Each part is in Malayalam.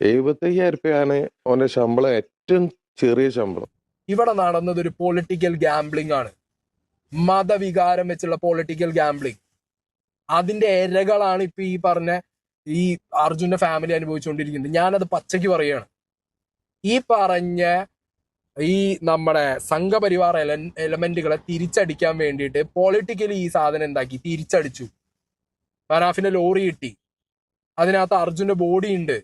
എഴുപത്തയ്യായിരം രൂപയാണ് ഓന്റെ ശമ്പളം ഏറ്റവും ചെറിയ ശമ്പളം. ഇവിടെ നടന്നത് ഒരു പൊളിറ്റിക്കൽ ഗാംബ്ലിംഗ് ആണ്. മതവികാരം വെച്ചുള്ള പൊളിറ്റിക്കൽ ഗാംബ്ലിംഗ് അതിന്റെ ഇരകളാണ് ഇപ്പൊ ഈ പറഞ്ഞ ഈ അർജുന്റെ ഫാമിലി അനുഭവിച്ചുകൊണ്ടിരിക്കുന്നത്. ഞാനത് പച്ചയ്ക്ക് പറയാണ്. ഈ പറഞ്ഞ ഈ നമ്മുടെ സംഘപരിവാർ എല എലമെന്റുകളെ തിരിച്ചടിക്കാൻ വേണ്ടിയിട്ട് പൊളിറ്റിക്കലി ഈ സാധനം എന്താക്കി? തിരിച്ചടിച്ചു. മനാഫിന്റെ ലോറി കിട്ടി. അതിനകത്ത് അർജുന്റെ ബോഡി ഉണ്ട്.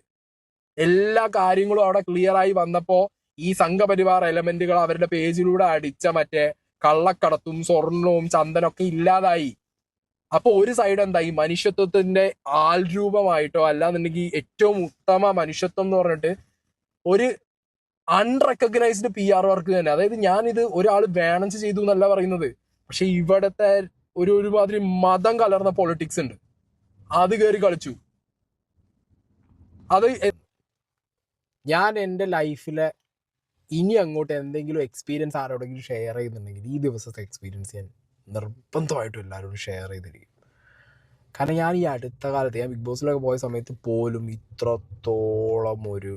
എല്ലാ കാര്യങ്ങളും അവിടെ ക്ലിയർ ആയി വന്നപ്പോ ഈ സംഘപരിവാർ എലമെന്റുകൾ അവരുടെ പേജിലൂടെ അടിച്ച മറ്റേ കള്ളക്കടത്തും സ്വർണവും ചന്ദനൊക്കെ ഇല്ലാതായി. അപ്പൊ ഒരു സൈഡ് ഈ മനുഷ്യത്വത്തിന്റെ ആൾരൂപമായിട്ടോ അല്ലാന്നുണ്ടെങ്കിൽ ഏറ്റവും ഉത്തമ മനുഷ്യത്വം എന്ന് പറഞ്ഞിട്ട് ഒരു അൺറെക്കഗ്നൈസ്ഡ് പി ആർ വർക്ക് തന്നെ. അതായത് ഞാനിത് ഒരാൾ ബാലൻസ് ചെയ്തു എന്നല്ല പറയുന്നത്. പക്ഷെ ഇവിടത്തെ ഒരു ഒരുമാതിരി മതം കലർന്ന പൊളിറ്റിക്സ് ഉണ്ട്. അത് കയറി കളിച്ചു. അത് ഞാൻ എന്റെ ലൈഫിലെ ഇനി അങ്ങോട്ട് എന്തെങ്കിലും എക്സ്പീരിയൻസ് ആരോടെങ്കിലും ഷെയർ ചെയ്യുന്നുണ്ടെങ്കിൽ ഈ ദിവസത്തെ എക്സ്പീരിയൻസ് ഞാൻ നിർബന്ധമായിട്ടും എല്ലാവരോടും ഷെയർ ചെയ്തിരിക്കും. കാരണം ഞാൻ ഈ അടുത്ത കാലത്ത് ഞാൻ ബിഗ് ബോസിലൊക്കെ പോയ സമയത്ത് പോലും ഇത്രത്തോളം ഒരു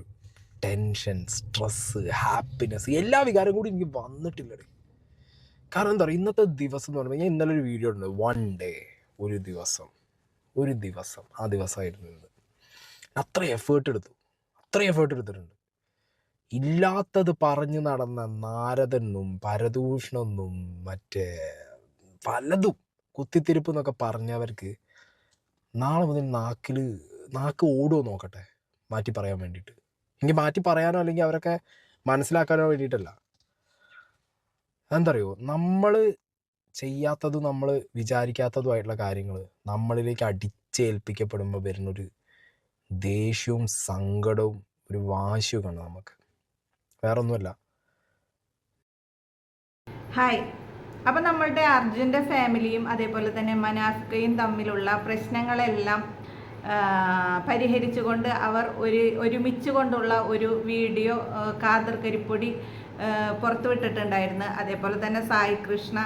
ടെൻഷൻ സ്ട്രെസ്സ് ഹാപ്പിനെസ് എല്ലാ വികാരം കൂടി എനിക്ക് വന്നിട്ടില്ലടേ. കാരണം എന്താ പറയുക ഇന്നത്തെ ദിവസം എന്ന് പറയുമ്പോൾ ഞാൻ ഇന്നലെ ഒരു വീഡിയോ ഉണ്ട് വൺ ഡേ ഒരു ദിവസം ഒരു ദിവസം ആ ദിവസമായിരുന്നു അത്ര എഫേർട്ട് എടുത്തു. അത്ര എഫേർട്ട് എടുത്തിട്ടുണ്ട്. ഇല്ലാത്തത് പറഞ്ഞു നടന്ന നാരദനും പരദൂഷണമെന്നും മറ്റേ പലതും കുത്തിത്തിരിപ്പ് എന്നൊക്കെ പറഞ്ഞവർക്ക് നാളെ മുതൽ നാക്കിൽ നാക്ക് ഓടുമോ നോക്കട്ടെ മാറ്റി പറയാൻ വേണ്ടിയിട്ട്. എനിക്ക് മാറ്റി പറയാനോ അല്ലെങ്കിൽ അവരൊക്കെ മനസ്സിലാക്കാനോ വേണ്ടിയിട്ടല്ല. എന്തറിയോ നമ്മൾ ചെയ്യാത്തതും നമ്മൾ വിചാരിക്കാത്തതുമായിട്ടുള്ള കാര്യങ്ങൾ നമ്മളിലേക്ക് അടിച്ചേൽപ്പിക്കപ്പെടുമ്പോൾ വരുന്നൊരു ദേഷ്യവും സങ്കടവും ഒരു വാശിയൊക്കെയാണ് നമുക്ക്. വേറെ ഒന്നുമല്ല ഹായ് അപ്പം നമ്മളുടെ അർജുന്റെ ഫാമിലിയും അതേപോലെ തന്നെ മനാഫ്കയും തമ്മിലുള്ള പ്രശ്നങ്ങളെല്ലാം പരിഹരിച്ചുകൊണ്ട് അവർ ഒരു ഒരുമിച്ച് കൊണ്ടുള്ള ഒരു വീഡിയോ കാതർ കരിപ്പൊടി പുറത്തുവിട്ടിട്ടുണ്ടായിരുന്നു. അതേപോലെ തന്നെ സായി കൃഷ്ണ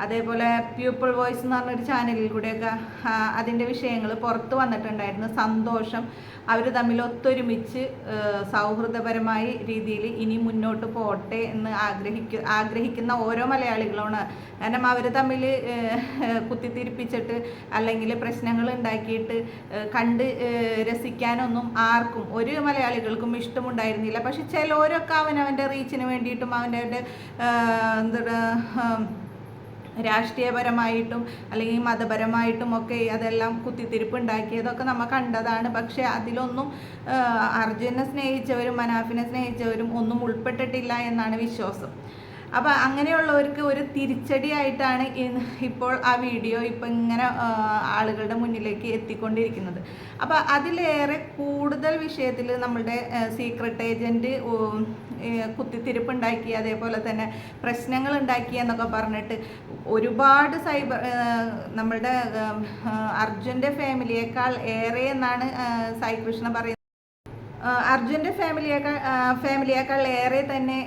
അതേപോലെ പീപ്പിൾ വോയിസ് എന്ന് പറഞ്ഞൊരു ചാനലിൽ കൂടെയൊക്കെ അതിന്റെ വിഷയങ്ങൾ പുറത്തു വന്നിട്ടുണ്ടായിരുന്നു. സന്തോഷം. അവർ തമ്മിൽ ഒത്തൊരുമിച്ച് സൗഹൃദപരമായി രീതിയിൽ ഇനി മുന്നോട്ട് പോട്ടെ എന്ന് ആഗ്രഹിക്കു ആഗ്രഹിക്കുന്ന ഓരോ മലയാളികളാണ്. കാരണം അവർ തമ്മിൽ കുത്തിത്തിരിപ്പിച്ചിട്ട് അല്ലെങ്കിൽ പ്രശ്നങ്ങൾ ഉണ്ടാക്കിയിട്ട് കണ്ട് രസിക്കാനൊന്നും ആർക്കും ഒരു മലയാളികൾക്കും ഇഷ്ടമുണ്ടായിരുന്നില്ല. പക്ഷെ ചിലരൊക്കെ അവനവന്റെ റീച്ചിന് വേണ്ടിയിട്ടും അവന്റെ എന്താ രാഷ്ട്രീയപരമായിട്ടും അല്ലെങ്കിൽ മതപരമായിട്ടും ഒക്കെ അതെല്ലാം കുത്തിത്തിരിപ്പ് ഉണ്ടാക്കിയതൊക്കെ നമ്മൾ കണ്ടതാണ്. പക്ഷേ അതിലൊന്നും അർജുനെ സ്നേഹിച്ചവരും മനാഫിനെ സ്നേഹിച്ചവരും ഒന്നും ഉൾപ്പെട്ടിട്ടില്ല എന്നാണ് വിശ്വാസം. അപ്പോൾ അങ്ങനെയുള്ളവർക്ക് ഒരു തിരിച്ചടിയായിട്ടാണ് ഇപ്പോൾ ആ വീഡിയോ ഇപ്പം ഇങ്ങനെ ആളുകളുടെ മുന്നിലേക്ക് എത്തിക്കൊണ്ടിരിക്കുന്നത്. അപ്പോൾ അതിലേറെ കൂടുതൽ വിഷയത്തിൽ നമ്മളുടെ സീക്രട്ട് ഏജന്റ് കുത്തിത്തിരിപ്പുണ്ടാക്കി അതേപോലെ തന്നെ പ്രശ്നങ്ങൾ ഉണ്ടാക്കി എന്നൊക്കെ പറഞ്ഞിട്ട് ഒരുപാട് സൈബർ നമ്മളുടെ അർജുന്റെ ഫാമിലിയേക്കാൾ ഏറെ എന്നാണ് സായികൃഷ്ണ സായി കൃഷ്ണ പറയുന്നത്. അർജുന്റെ ഫാമിലിയേക്കാൾ ഫാമിലിയേക്കാൾ ഏറെ തന്നെ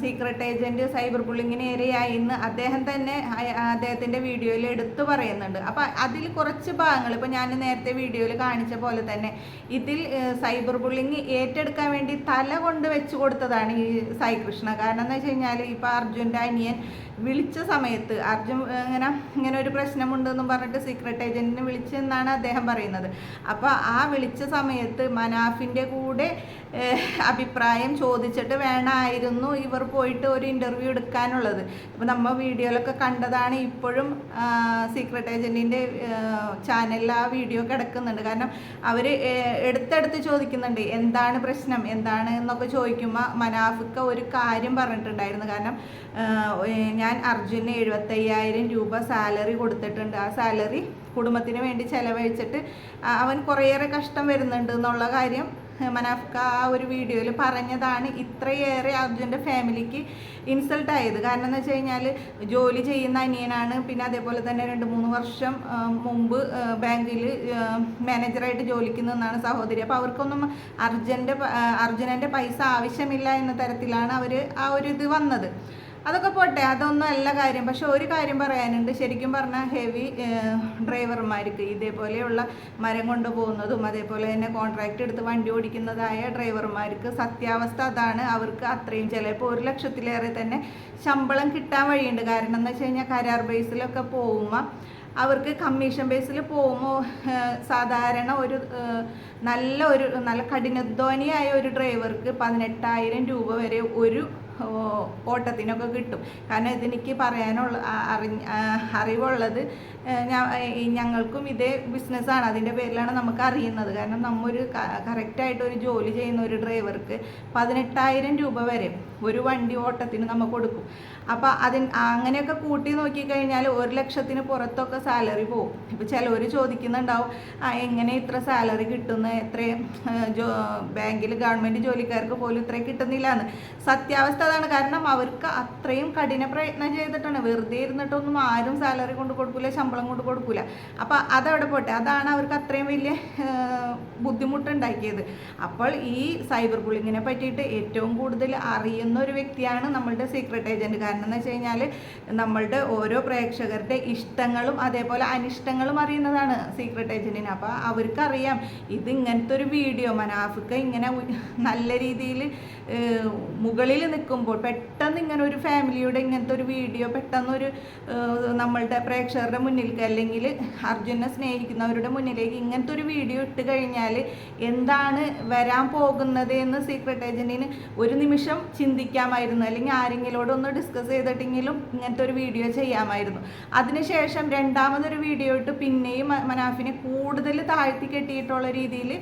സീക്രട്ട് ഏജന്റ് സൈബർ ബുള്ളിങ്ങിന് ഇരയായി എന്ന് അദ്ദേഹം തന്നെ അദ്ദേഹത്തിന്റെ വീഡിയോയിൽ എടുത്തു പറയുന്നുണ്ട്. അപ്പോൾ അതിൽ കുറച്ച് ഭാഗങ്ങൾ ഇപ്പോൾ ഞാൻ നേരത്തെ വീഡിയോയിൽ കാണിച്ച പോലെ തന്നെ ഇതിൽ സൈബർ ബുള്ളിങ് ഏറ്റെടുക്കാൻ വേണ്ടി തല കൊണ്ട് വെച്ച് കൊടുത്തതാണ് ഈ സായി കൃഷ്ണ കാരണം എന്ന് വെച്ച് കഴിഞ്ഞാൽ ഇപ്പോൾ അർജുന്റെ അനിയൻ വിളിച്ച സമയത്ത് അർജുൻ ഇങ്ങനെ ഇങ്ങനെ ഒരു പ്രശ്നമുണ്ടെന്നും പറഞ്ഞിട്ട് സീക്രട്ട് ഏജന്റിനെ വിളിച്ചെന്നാണ് അദ്ദേഹം പറയുന്നത്. അപ്പോൾ ആ വിളിച്ച സമയത്ത് മനാഫിന്റെ കൂടെ ഏഹ്, അഭിപ്രായം ചോദിച്ചിട്ട് വേണമായിരുന്നു ഇവർ പോയിട്ട് ഒരു ഇന്റർവ്യൂ എടുക്കാനുള്ളത്. അപ്പോൾ നമ്മൾ വീഡിയോയിലൊക്കെ കണ്ടതാണ് ഇപ്പോഴും സീക്രട്ട് ഏജന്റിന്റെ ചാനലിൽ ആ വീഡിയോ കിടക്കുന്നുണ്ട്. കാരണം അവർ എടുത്തെടുത്ത് ചോദിക്കുന്നുണ്ട് എന്താണ് പ്രശ്നം? എന്താണ്? എന്നൊക്കെ ചോദിക്കുമ്പോൾ മനാഫിക്ക ഒരു കാര്യം പറഞ്ഞിട്ടുണ്ടായിരുന്നു. കാരണം ഞാൻ അർജുന് എഴുപത്തയ്യായിരം രൂപ സാലറി കൊടുത്തിട്ടുണ്ട്. ആ സാലറി കുടുംബത്തിന് വേണ്ടി ചെലവഴിച്ചിട്ട് അവൻ കുറേയേറെ കഷ്ടം വരുന്നുണ്ട് എന്നുള്ള കാര്യം മനാഫ്ക ആ ഒരു വീഡിയോയിൽ പറഞ്ഞതാണ് ഇത്രയേറെ അർജുന്റെ ഫാമിലിക്ക് ഇൻസൾട്ട് ആയത്. കാരണം എന്ന് വെച്ച് കഴിഞ്ഞാൽ ജോലി ചെയ്യുന്ന അനിയനാണ്. പിന്നെ അതേപോലെ തന്നെ രണ്ട് മൂന്ന് വർഷം മുമ്പ് ബാങ്കിൽ മാനേജറായിട്ട് ജോലിക്ക് നിന്നാണ് സഹോദരി. അപ്പോൾ അവർക്കൊന്നും അർജന്റെ അർജുനന്റെ പൈസ ആവശ്യമില്ല എന്ന തരത്തിലാണ് അവർ ആ ഒരു ഇത് വന്നത്. അതൊക്കെ പോട്ടെ അതൊന്നും അല്ല കാര്യം. പക്ഷെ ഒരു കാര്യം പറയാനുണ്ട്. ശരിക്കും പറഞ്ഞാൽ ഹെവി ഡ്രൈവർമാർക്ക് ഇതേപോലെയുള്ള മരം കൊണ്ടുപോകുന്നതും അതേപോലെ തന്നെ കോൺട്രാക്റ്റ് എടുത്ത് വണ്ടി ഓടിക്കുന്നതായ ഡ്രൈവർമാർക്ക് സത്യാവസ്ഥ അതാണ്. അവർക്ക് അത്രയും ചിലപ്പോൾ ഒരു ലക്ഷത്തിലേറെ തന്നെ ശമ്പളം കിട്ടാൻ വഴിയുണ്ട്. കാരണം എന്ന് വെച്ച് കഴിഞ്ഞാൽ കരാർ ബേസിലൊക്കെ പോകുമ്പോൾ അവർക്ക് കമ്മീഷൻ ബേസിൽ പോകുമ്പോൾ സാധാരണ ഒരു നല്ല ഒരു നല്ല കഠിനധ്വാനിയായ ഒരു ഡ്രൈവർക്ക് പതിനെട്ടായിരം രൂപ വരെ ഒരു ഓട്ടത്തിനൊക്കെ കിട്ടും. കാരണം ഇതെനിക്ക് പറയാനുള്ള അറിവുള്ളത് ഞങ്ങൾക്കും ഇതേ ബിസിനസ്സാണ്. അതിന്റെ പേരിലാണ് നമുക്ക് അറിയുന്നത് കാരണം നമ്മൊരു കറക്റ്റായിട്ട് ഒരു ജോലി ചെയ്യുന്ന ഒരു ഡ്രൈവർക്ക് പതിനെട്ടായിരം രൂപ വരെ ഒരു വണ്ടി ഓട്ടത്തിന് നമ്മൾ കൊടുക്കും. അപ്പോൾ അതിന് അങ്ങനെയൊക്കെ കൂട്ടി നോക്കിക്കഴിഞ്ഞാൽ ഒരു ലക്ഷത്തിന് പുറത്തൊക്കെ സാലറി പോകും ഇപ്പോൾ ചിലവർ ചോദിക്കുന്നുണ്ടാവും എങ്ങനെ ഇത്ര സാലറി കിട്ടുന്നു? എത്രയും ജോ ബാങ്കിൽ ഗവൺമെന്റ് ജോലിക്കാർക്ക് പോലും ഇത്രയും കിട്ടുന്നില്ല എന്ന് സത്യാവസ്ഥ അതാണ്. കാരണം അവർക്ക് അത്രയും കഠിന പ്രയത്നം ചെയ്തിട്ടാണ്. വെറുതെ ഇരുന്നിട്ടൊന്നും ആരും സാലറി കൊണ്ട് കൊടുക്കില്ല ശമ്പളം കൊണ്ട് കൊടുക്കില്ല അപ്പോൾ അതവിടെ പോട്ടെ. അതാണ് അവർക്ക് അത്രയും വലിയ ബുദ്ധിമുട്ടുണ്ടാക്കിയത്. അപ്പോൾ ഈ സൈബർ ബുള്ളിങ്ങിനെ പറ്റിയിട്ട് ഏറ്റവും കൂടുതൽ അറിയുന്ന ഒരു വ്യക്തിയാണ് നമ്മളുടെ സീക്രട്ട് ഏജന്റ് കാരണം എന്ന് വെച്ച് കഴിഞ്ഞാൽ നമ്മളുടെ ഓരോ പ്രേക്ഷകരുടെ ഇഷ്ടങ്ങളും അതേപോലെ അനിഷ്ടങ്ങളും അറിയുന്നതാണ് സീക്രട്ട് ഏജന്റിന് അപ്പോൾ അവർക്കറിയാം ഇത് ഇങ്ങനത്തെ ഒരു വീഡിയോ മനാഫിക്ക ഇങ്ങനെ നല്ല രീതിയിൽ മുകളിൽ നിൽക്കുമ്പോൾ പെട്ടെന്ന് ഇങ്ങനെ ഒരു ഫാമിലിയുടെ ഇങ്ങനത്തെ ഒരു വീഡിയോ പെട്ടെന്നൊരു നമ്മളുടെ പ്രേക്ഷകരുടെ മുന്നിലേക്ക് അല്ലെങ്കിൽ അർജുനെ സ്നേഹിക്കുന്നവരുടെ മുന്നിലേക്ക് ഇങ്ങനത്തെ ഒരു വീഡിയോ ഇട്ട് കഴിഞ്ഞാൽ എന്താണ് വരാൻ പോകുന്നത് എന്ന് സീക്രട്ട് ഏജന്റിന് ഒരു നിമിഷം ചിന്തിക്കാമായിരുന്നു. അല്ലെങ്കിൽ ആരെങ്കിലോട് ഒന്ന് ഡിസ്കസ് ചെയ്തിട്ടെങ്കിലും ഇങ്ങനത്തെ ഒരു വീഡിയോ ചെയ്യാമായിരുന്നു. അതിനുശേഷം രണ്ടാമതൊരു വീഡിയോ ഇട്ട് പിന്നെയും മനാഫിനെ കൂടുതൽ താഴ്ത്തി കെട്ടിയിട്ടുള്ള രീതിയിൽ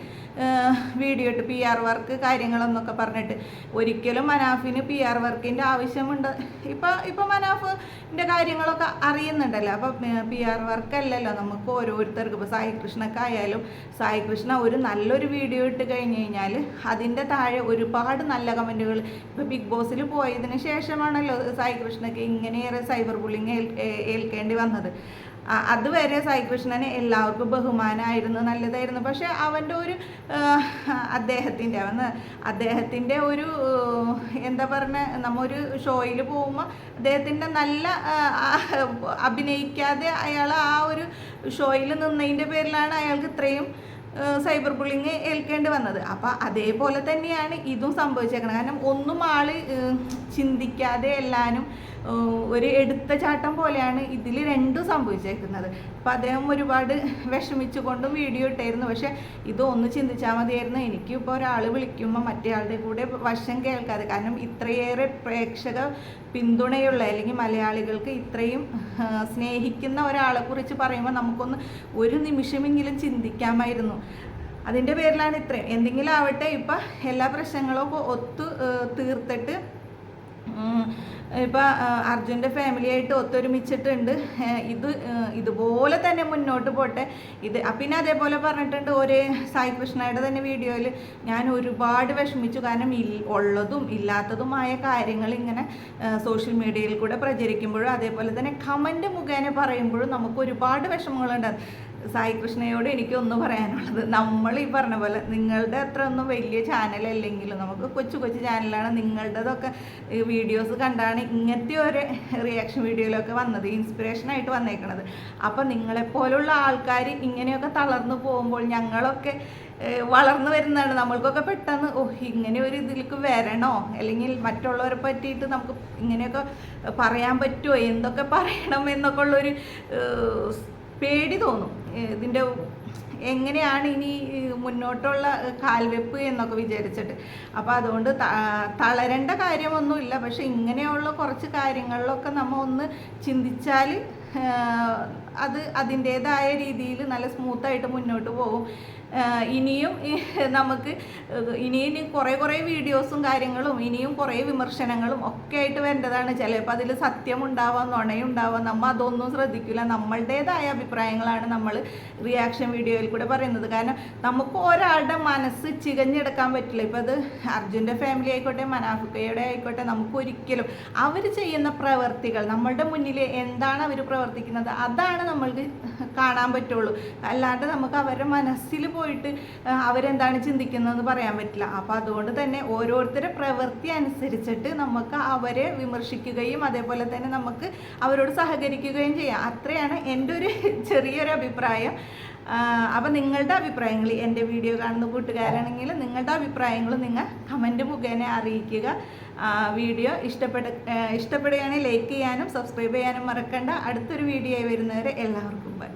വീഡിയോ ഇട്ട് പി ആർ വർക്ക് കാര്യങ്ങളെന്നൊക്കെ പറഞ്ഞിട്ട് ഒരിക്കലും മനാഫിന് പി ആർ വർക്കിന്റെ ആവശ്യമുണ്ട്. ഇപ്പം ഇപ്പം മനാഫിന്റെ കാര്യങ്ങളൊക്കെ അറിയുന്നുണ്ടല്ലോ. അപ്പോൾ പി ആർ വർക്ക് അല്ലല്ലോ നമുക്ക് ഓരോരുത്തർക്ക് ഇപ്പോൾ സായി കൃഷ്ണക്ക് ആയാലും സായി കൃഷ്ണ ഒരു നല്ലൊരു വീഡിയോ ഇട്ട് കഴിഞ്ഞ് കഴിഞ്ഞാൽ അതിന്റെ താഴെ ഒരുപാട് നല്ല കമന്റുകൾ ഇപ്പോൾ ബിഗ് ബോസിൽ പോയതിന് ശേഷമാണല്ലോ സായി കൃഷ്ണക്ക് ഇങ്ങനെയേറെ സൈബർ ബുള്ളിങ് ഏൽക്കേണ്ടി വന്നത്. അതുവരെ സായികൃഷ്ണന് എല്ലാവർക്കും ബഹുമാനമായിരുന്നു നല്ലതായിരുന്നു. പക്ഷെ അവന്റെ ഒരു അദ്ദേഹത്തിന്റെ അവൻ അദ്ദേഹത്തിന്റെ ഒരു എന്താ പറഞ്ഞ നമ്മൊരു ഷോയിൽ പോകുമ്പോൾ അദ്ദേഹത്തിന്റെ നല്ല അഭിനയിക്കാതെ അയാൾ ആ ഒരു ഷോയിൽ നിന്നതിന്റെ പേരിലാണ് അയാൾക്ക് ഇത്രയും സൈബർ ബുള്ളിങ് ഏൽക്കേണ്ടി വന്നത്. അപ്പം അതേപോലെ തന്നെയാണ് ഇതും സംഭവിച്ചേക്കുന്നത് കാരണം ഒന്നും ആൾ ചിന്തിക്കാതെ എല്ലാനും ഏഹ്, ഒരു എടുത്ത ചാട്ടം പോലെയാണ് ഇതിൽ രണ്ടും സംഭവിച്ചേക്കുന്നത്. അപ്പം അദ്ദേഹം ഒരുപാട് വിഷമിച്ചുകൊണ്ടും വീഡിയോ ഇട്ടായിരുന്നു. പക്ഷേ ഇതൊന്ന് ചിന്തിച്ചാൽ മതിയായിരുന്നു. എനിക്കിപ്പോൾ ഒരാൾ വിളിക്കുമ്പോൾ മറ്റേ ആളുടെ കൂടെ വശം കേൾക്കാതെ കാരണം ഇത്രയേറെ പ്രേക്ഷക പിന്തുണയുള്ള അല്ലെങ്കിൽ മലയാളികൾക്ക് ഇത്രയും സ്നേഹിക്കുന്ന ഒരാളെ കുറിച്ച് പറയുമ്പോൾ നമുക്കൊന്ന് ഒരു നിമിഷമെങ്കിലും ചിന്തിക്കാമായിരുന്നു. അതിന്റെ പേരിലാണ് ഇത്രയും. എന്തെങ്കിലും ആവട്ടെ ഇപ്പം എല്ലാ പ്രശ്നങ്ങളും ഒത്തു തീർത്തിട്ട് ഉം, ഇപ്പം ആ, അർജുന്റെ ഫാമിലിയായിട്ട് ഒത്തൊരുമിച്ചിട്ടുണ്ട്. ഇത് ഇതുപോലെ തന്നെ മുന്നോട്ട് പോട്ടെ. ഇത് പിന്നെ അതേപോലെ പറഞ്ഞിട്ടുണ്ട് ഒരേ സായി കൃഷ്ണയുടെ തന്നെ വീഡിയോയിൽ ഞാൻ ഒരുപാട് വിഷമിച്ചു. കാരണം ഉള്ളതും ഇല്ലാത്തതുമായ കാര്യങ്ങൾ ഇങ്ങനെ സോഷ്യൽ മീഡിയയിൽ കൂടെ പ്രചരിക്കുമ്പോഴും അതേപോലെ തന്നെ കമന്റ് മുഖേന പറയുമ്പോഴും നമുക്ക് ഒരുപാട് വിഷമങ്ങളുണ്ട് സായി കൃഷ്ണയോട് എനിക്ക് ഒന്ന് പറയാനുള്ളത്. നമ്മൾ ഈ പറഞ്ഞ പോലെ നിങ്ങളുടെ അത്ര ഒന്നും വലിയ ചാനലല്ലെങ്കിലും നമുക്ക് കൊച്ചു കൊച്ചു ചാനലാണ് നിങ്ങളുടേതൊക്കെ വീഡിയോസ് കണ്ടാണ് ഇങ്ങനത്തെ ഒരു റിയാക്ഷൻ വീഡിയോയിലൊക്കെ വന്നത് ഇൻസ്പിറേഷനായിട്ട് വന്നേക്കണത്. അപ്പം നിങ്ങളെപ്പോലുള്ള ആൾക്കാർ ഇങ്ങനെയൊക്കെ തളർന്നു പോകുമ്പോൾ ഞങ്ങളൊക്കെ വളർന്നു വരുന്നതാണ്. നമ്മൾക്കൊക്കെ പെട്ടെന്ന് ഓ ഇങ്ങനെ ഒരു ഇതിലേക്ക് വരണോ? അല്ലെങ്കിൽ മറ്റുള്ളവരെ പറ്റിയിട്ട് നമുക്ക് ഇങ്ങനെയൊക്കെ പറയാൻ പറ്റുമോ എന്തൊക്കെ പറയണം എന്നൊക്കെ ഉള്ളൊരു പേടി തോന്നും. ഇതിന്റെ എങ്ങനെയാണ് ഇനി മുന്നോട്ടുള്ള കാൽവെപ്പ് എന്നൊക്കെ വിചാരിച്ചിട്ട്. അപ്പോൾ അതുകൊണ്ട് തളരേണ്ട കാര്യമൊന്നുമില്ല. പക്ഷെ ഇങ്ങനെയുള്ള കുറച്ച് കാര്യങ്ങളിലൊക്കെ നമ്മൾ ഒന്ന് ചിന്തിച്ചാൽ അത് അതിന്റേതായ രീതിയിൽ നല്ല സ്മൂത്തായിട്ട് മുന്നോട്ട് പോകും. ഇനിയും നമുക്ക് ഇനിയും കുറേ കുറേ വീഡിയോസും കാര്യങ്ങളും ഇനിയും കുറേ വിമർശനങ്ങളും ഒക്കെ ആയിട്ട് വേണ്ടതാണ് ചിലപ്പോൾ അതിൽ സത്യം ഉണ്ടാവാം നുണയുണ്ടാവാം. നമ്മൾ അതൊന്നും ശ്രദ്ധിക്കില്ല നമ്മളുടേതായ അഭിപ്രായങ്ങളാണ് നമ്മൾ റിയാക്ഷൻ വീഡിയോയിൽ കൂടെ പറയുന്നത്. കാരണം നമുക്ക് ഒരാളുടെ മനസ്സ് ചികഞ്ഞെടുക്കാൻ പറ്റില്ല. ഇപ്പോൾ അത് അർജുന്റെ ഫാമിലി ആയിക്കോട്ടെ മനാഫുക്കയുടെ ആയിക്കോട്ടെ നമുക്ക് ഒരിക്കലും അവർ ചെയ്യുന്ന പ്രവർത്തികൾ നമ്മളുടെ മുന്നിൽ എന്താണ് അവർ പ്രവർത്തിക്കുന്നത് അതാണ് നമ്മൾക്ക് കാണാൻ പറ്റുള്ളൂ. അല്ലാണ്ട് നമുക്ക് അവരുടെ മനസ്സിൽ പോയി പോയിട്ട് അവരെന്താണ് ചിന്തിക്കുന്നതെന്ന് പറയാൻ പറ്റില്ല. അപ്പം അതുകൊണ്ട് തന്നെ ഓരോരുത്തരുടെ പ്രവൃത്തി അനുസരിച്ചിട്ട് നമുക്ക് അവരെ വിമർശിക്കുകയും അതേപോലെ തന്നെ നമുക്ക് അവരോട് സഹകരിക്കുകയും ചെയ്യാം. അത്രയാണ് എന്റെ ഒരു ചെറിയൊരു അഭിപ്രായം. അപ്പം നിങ്ങളുടെ അഭിപ്രായങ്ങൾ എന്റെ വീഡിയോ കാണുന്ന കൂട്ടുകാരാണെങ്കിൽ നിങ്ങളുടെ അഭിപ്രായങ്ങൾ നിങ്ങൾ കമന്റ് മുഖേന അറിയിക്കുക. വീഡിയോ ഇഷ്ടപ്പെട്ട ഇഷ്ടപ്പെടുകയാണെങ്കിൽ ലൈക്ക് ചെയ്യാനും സബ്സ്ക്രൈബ് ചെയ്യാനും മറക്കണ്ട. അടുത്തൊരു വീഡിയോ ആയി വരുന്നവരെ എല്ലാവർക്കും ബൈ.